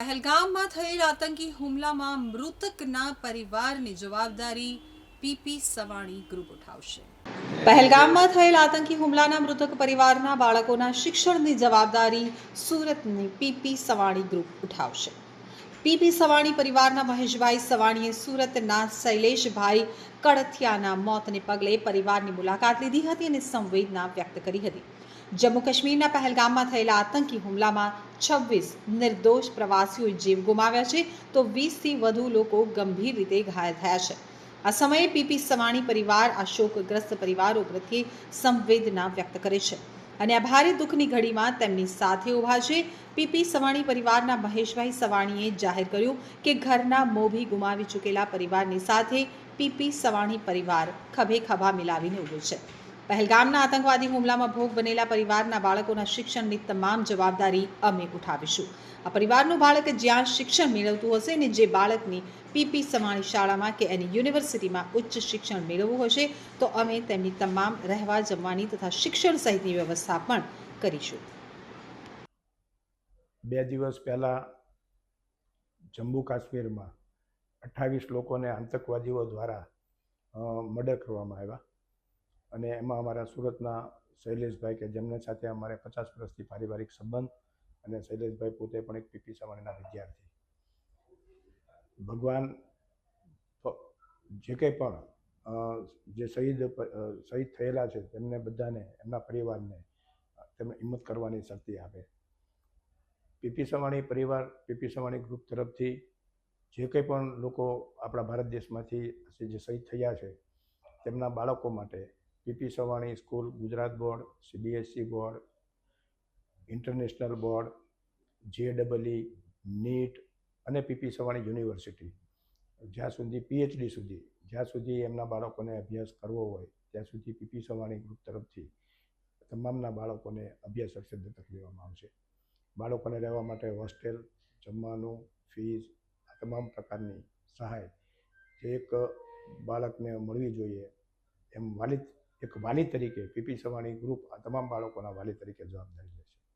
પહેલગામમાં થયેલ આતંકી હુમલામાં મૃતકના પરિવારની જવાબદારી પીપી સવાણી ગ્રુપ ઉઠાવશે. પહેલગામમાં થયેલ આતંકી હુમલાના મૃતક પરિવારના બાળકોના શિક્ષણની જવાબદારી સુરતની પીપી સવાણી ગ્રુપ ઉઠાવશે. પીપી સવાણી પરિવારના મહેશભાઈ સવાણીએ સુરતના શૈલેષભાઈ કડથિયાના મોતને પગલે પરિવારની મુલાકાત લીધી હતી અને સંવેદના વ્યક્ત કરી હતી. જમ્મુ કાશ્મીરના પહેલગામમાં થયેલા આતંકી હુમલામાં છવ્વીસ નિર્દોષ પ્રવાસીઓએ જીવ ગુમાવ્યા છે તો વીસથી વધુ લોકો ગંભીર રીતે ઘાયલ થયા છે. આ સમયે પીપી સવાણી પરિવાર આ શોકગ્રસ્ત પરિવારો પ્રત્યે સંવેદના વ્યક્ત કરે છે. અને આ ભારે દુઃખની ઘડીમાં તેમની સાથે ઊભા છે. પીપી સવાણી પરિવારના મહેશભાઈ સવાણીએ જાહેર કર્યું કે ઘરના મોભી ગુમાવી ચૂકેલા પરિવારની સાથે પીપી સવાણી પરિવાર ખભે ખભા મિલાવીને ઊભો છે. પહેલગામના આતંકવાદી હુમલામાં ભોગ બનેલા પરિવારના બાળકોના શિક્ષણની તમામ જવાબદારી અમે ઉઠાવીશું. આ પરિવારનું બાળક જ્યાં શિક્ષણ મેળવતું હશે ને જે બાળકની પીપી સમાણી શાળામાં કે એની યુનિવર્સિટીમાં ઉચ્ચ શિક્ષણ મેળવવું હશે, તો અમે તેમની તમામ રહેવા જમવાની તથા શિક્ષણ સહિતની વ્યવસ્થા પણ કરીશું. બે દિવસ પહેલાં જમ્મુ કાશ્મીરમાં અઠ્ઠાવીસ લોકોને આતંકવાદીઓ દ્વારા મર્ડર કરવામાં આવ્યા. અને એમાં અમારા સુરતના શૈલેષભાઈ કે જેમને સાથે અમારે પચાસ વર્ષથી પારિવારિક સંબંધ અને શૈલેષભાઈ પોતે પણ એક પીપી સવાણીના વિદ્યાર્થી. ભગવાન જે કંઈ પણ જે શહીદ શહીદ થયેલા છે તેમને બધાને, એમના પરિવારને તેમને હિંમત કરવાની શક્તિ આપે. પીપી સવાણી પરિવાર, પીપી સવાણી ગ્રુપ તરફથી જે કંઈ પણ લોકો આપણા ભારત દેશમાંથી જે શહીદ થયા છે તેમના બાળકો માટે PP Savani school, Gujarat board CBSE board, international board જેડબલઈ NEET અને પીપી સવાણી યુનિવર્સિટી. જ્યાં સુધી પીએચડી સુધી, જ્યાં સુધી એમના બાળકોને અભ્યાસ કરવો હોય, ત્યાં સુધી પીપી સવાણી ગ્રુપ તરફથી તમામના બાળકોને અભ્યાસ અક્ષર દત્તક લેવામાં આવશે. બાળકોને રહેવા માટે હોસ્ટેલ, જમવાનું, ફીસ, આ તમામ પ્રકારની સહાય જે એક બાળકને મળવી જોઈએ એમ વાલી એક વાલી તરીકે પીપી સવાણી ગ્રુપ આ તમામ બાળકોના વાલી તરીકે જવાબદારી